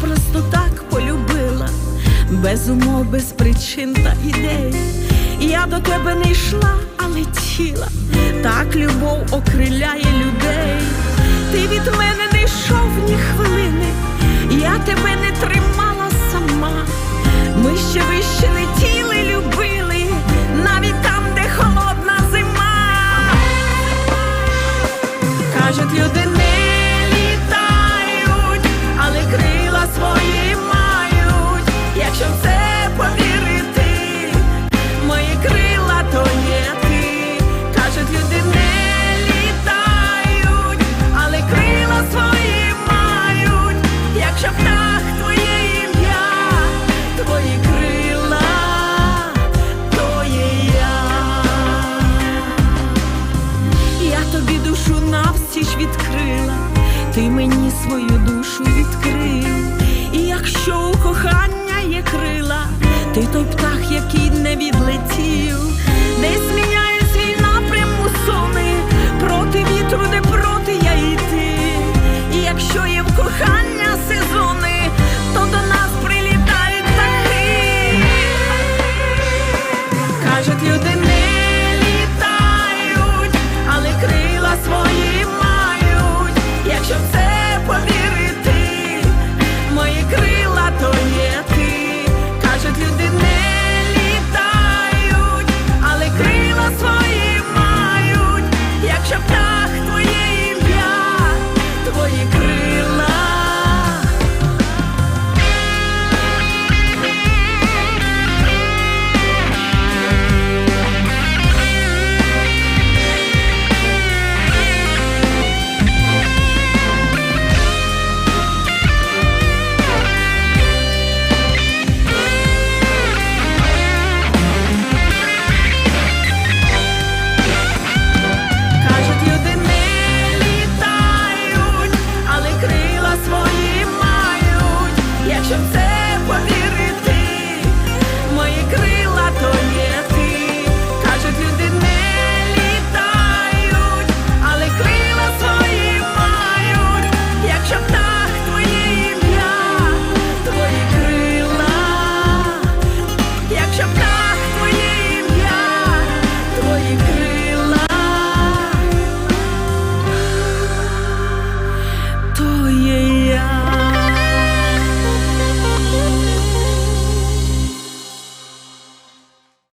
просто так полюбила, без умов, без причин та ідей. Я до тебе не йшла, а летіла, так любов окриляє людей. Ти від мене не йшов ні хвилини, я тебе не тримала сама. Ми ще вище летіли, любили, навіть там, де холодна зима. Кажуть, люди ти мені свою душу відкрив.